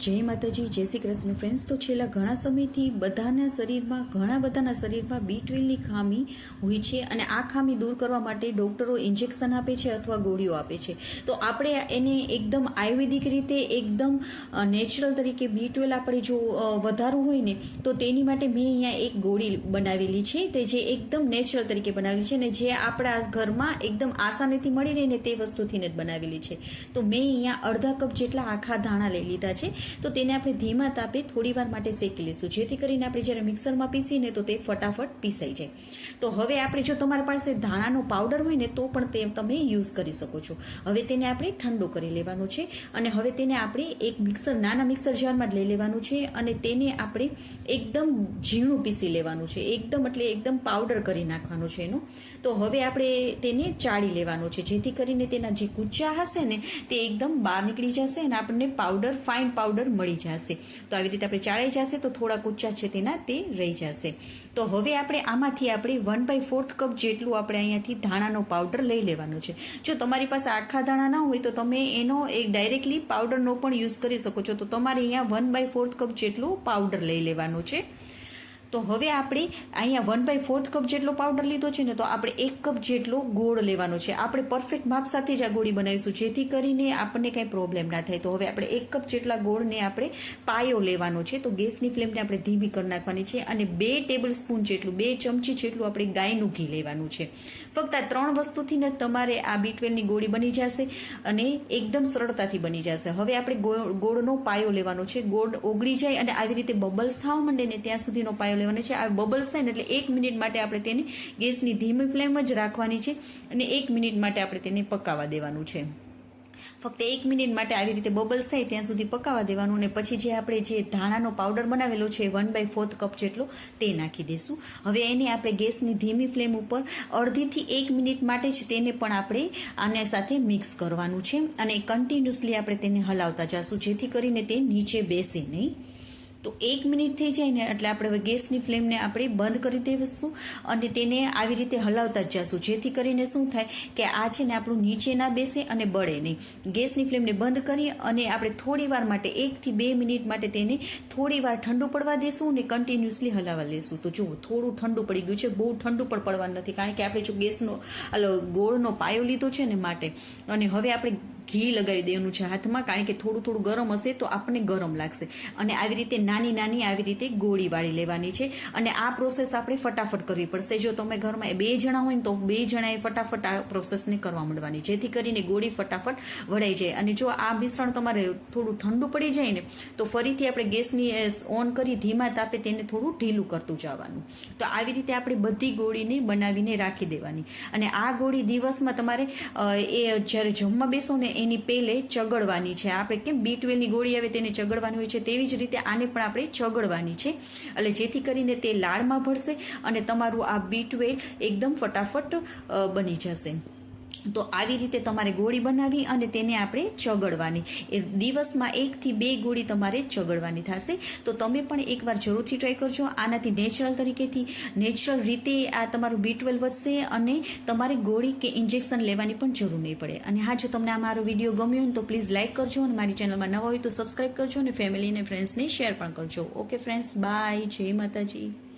જય માતાજી, જય શ્રી કૃષ્ણ ફ્રેન્ડ્સ તો છેલ્લા ઘણા સમયથી બધાના શરીરમાં, ઘણા બધાના શરીરમાં બી ટ્વેલની ખામી હોય છે અને આ ખામી દૂર કરવા માટે ડૉક્ટરો ઇન્જેક્શન આપે છે અથવા ગોળીઓ આપે છે. તો આપણે એને એકદમ આયુર્વેદિક રીતે, એકદમ નેચરલ તરીકે બી ટ્વેલ્વ આપણે જો વધારવું હોય ને, તો તેની માટે મેં અહીંયા એક ગોળી બનાવેલી છે. તે જે એકદમ નેચરલ તરીકે બનાવેલી છે અને જે આપણા ઘરમાં એકદમ આસાનીથી મળી રહે ને તે વસ્તુથી જ બનાવેલી છે. તો મેં અહીંયા અડધા કપ જેટલા આખા ધાણા લઈ લીધા છે. તો તેને આપણે ધીમા તાપે થોડી વાર માટે શેકી લઈશું. જેથી કરીને આપણે જ્યારે મિક્સરમાં પીસીને તો તે ફટાફટ પીસાઈ જાય. તો હવે આપણે જો તમારી પાસે ધાણાનો પાવડર હોય ને તો પણ તે તમે યુઝ કરી શકો છો. હવે તેને આપણે ઠંડો કરી લેવાનો છે અને હવે તેને આપણે એક મિક્સર, નાના મિક્સર જારમાં લઈ લેવાનું છે અને તેને આપણે એકદમ ઝીણું પીસી લેવાનું છે. એકદમ એટલે એકદમ પાવડર કરી નાખવાનું છે એનો. તો હવે આપણે તેને ચાળી લેવાનો છે. જેથી કરીને તેના જે કૂચા હશે ને તે એકદમ બહાર નીકળી જશે અને આપણને પાવડર, ફાઇન પાવડર મળી જશે. તો આવી રીતે આપણે ચાળી જશે તો થોડા કૂચા છે તેના તે રહી જશે. તો હવે આપણે આમાંથી આપણે વન બાય ફોર્થ કપ જેટલું આપણે અહીંયાથી ધાણાનો પાવડર લઈ લેવાનો છે. જો તમારી પાસે આખા ધાણા ના હોય તો તમે એનો એક ડાયરેક્ટલી પાવડરનો પણ યુઝ કરી શકો છો. તો તમારે અહીંયા વન બાય ફોર્થ કપ જેટલું પાવડર લઈ લેવાનું છે. તો હવે આપણે અહીંયા વન બાય ફોર્થ કપ જેટલો પાવડર લીધો છે ને તો આપણે એક કપ જેટલો ગોળ લેવાનો છે. આપણે પરફેક્ટ માપ સાથે જ આ ગોળી બનાવીશું, જેથી કરીને આપણને કાંઈ પ્રોબ્લેમ ના થાય. તો હવે આપણે એક કપ જેટલા ગોળને આપણે પાયો લેવાનો છે. તો ગેસની ફ્લેમને આપણે ધીમી કરી નાખવાની છે અને બે ટેબલ સ્પૂન જેટલું, બે ચમચી જેટલું આપણે ગાયનું ઘી લેવાનું છે. ફક્ત આ ત્રણ વસ્તુથી ને તમારે આ બીટવેલની ગોળી બની જશે અને એકદમ સરળતાથી બની જશે. હવે આપણે ગોળ- ગોળનો પાયો લેવાનો છે. ગોળ ઓગળી જાય અને આવી રીતે બબલ્સ થવા માંડે ને ત્યાં સુધીનો પાયો લેવાનો છે. આ બબલ્સ થાય ને એટલે એક મિનિટ માટે આપણે તેને ગેસની ધીમી ફ્લેમ જ રાખવાની છે અને એક મિનિટ માટે આપણે તેને પકાવવા દેવાનું છે. ફક્ત એક મિનિટ માટે આવી રીતે બબલ્સ થાય ત્યાં સુધી પકાવવા દેવાનું અને પછી જે આપણે જે ધાણાનો પાવડર બનાવેલો છે વન બાય ફોર્થ કપ જેટલો, તે નાખી દઈશું હવે એને આપણે ગેસની ધીમી ફ્લેમ ઉપર અડધીથી એક મિનિટ માટે જ તેને પણ આપણે આને સાથે મિક્સ કરવાનું છે અને કન્ટિન્યુઅસલી આપણે તેને હલાવતા જઈશું જેથી કરીને તે નીચે બેસે નહીં. તો એક મિનિટ થઈ જાય ને એટલે આપણે હવે ગેસની ફ્લેમને આપણે બંધ કરી દેશું અને તેને આવી રીતે હલાવતા જ જઈશું જેથી કરીને શું થાય કે આ છે ને આપણું નીચે ના બેસે અને બળે નહીં. ગેસની ફ્લેમને બંધ કરી અને આપણે થોડી વાર માટે, એકથી બે મિનિટ માટે તેને થોડી વાર ઠંડુ પડવા દેશું અને કન્ટિન્યુઅસલી હલાવવા લેશું તો જુઓ, થોડું ઠંડુ પડી ગયું છે. બહુ ઠંડુ પણ પડવાનું નથી. કારણ કે આપણે જો ગેસનો ગોળનો પાયો લીધો છે ને માટે. અને હવે આપણે ઘી લગાવી દેવાનું છે હાથમાં, કારણ કે થોડું થોડું ગરમ હશે તો આપણને ગરમ લાગશે. અને આવી રીતે નાની નાની આવી રીતે ગોળી વાળી લેવાની છે. અને આ પ્રોસેસ આપણે ફટાફટ કરવી પડશે. જો તમે ઘરમાં બે જણા હોય તો બે જણાએ ફટાફટ આ પ્રોસેસને કરવા માંડવાની, જેથી કરીને ગોળી ફટાફટ વળાઈ જાય. અને જો આ મિશ્રણ તમારે થોડું ઠંડુ પડી જાય ને, તો ફરીથી આપણે ગેસની ઓન કરી ધીમા તાપે તેને થોડું ઢીલું કરતું જવાનું. તો આવી રીતે આપણે બધી ગોળીને બનાવીને રાખી દેવાની. અને આ ગોળી દિવસમાં તમારે એ જ્યારે જમવા બેસો ને એની પહેલે ચગડવાની છે. આપણે કેમ બી ટ્વેલ્વની ગોળી આવે તેને ચગડવાની હોય છે, તેવી જ રીતે આને પણ આપણે ચગડવાની છે. એટલે જેથી કરીને તે લાળમાં ભળશે અને તમારું આ બી ટ્વેલ્વ એકદમ ફટાફટ બની જશે. તો આવી રીતે તમારે ગોળી બનાવી અને તેને આપણે ચગડવાની. એ દિવસમાં એકથી બે ગોળી તમારે ચગડવાની થશે. તો તમે પણ એકવાર જરૂરથી ટ્રાય કરજો. આનાથી નેચરલ તરીકેથી, નેચરલ રીતે આ તમારું બી ટ્વેલ્વ વધશે અને તમારે ગોળી કે ઇન્જેક્શન લેવાની પણ જરૂર નહીં પડે. અને હા, જો તમને આ મારો વીડિયો ગમ્યો હોય તો પ્લીઝ લાઇક કરજો અને મારી ચેનલમાં નવા હોય તો સબસ્ક્રાઈબ કરજો અને ફેમિલી અને ફ્રેન્ડ્સને શેર પણ કરજો. ઓકે ફ્રેન્ડ્સ બાય જય માતાજી.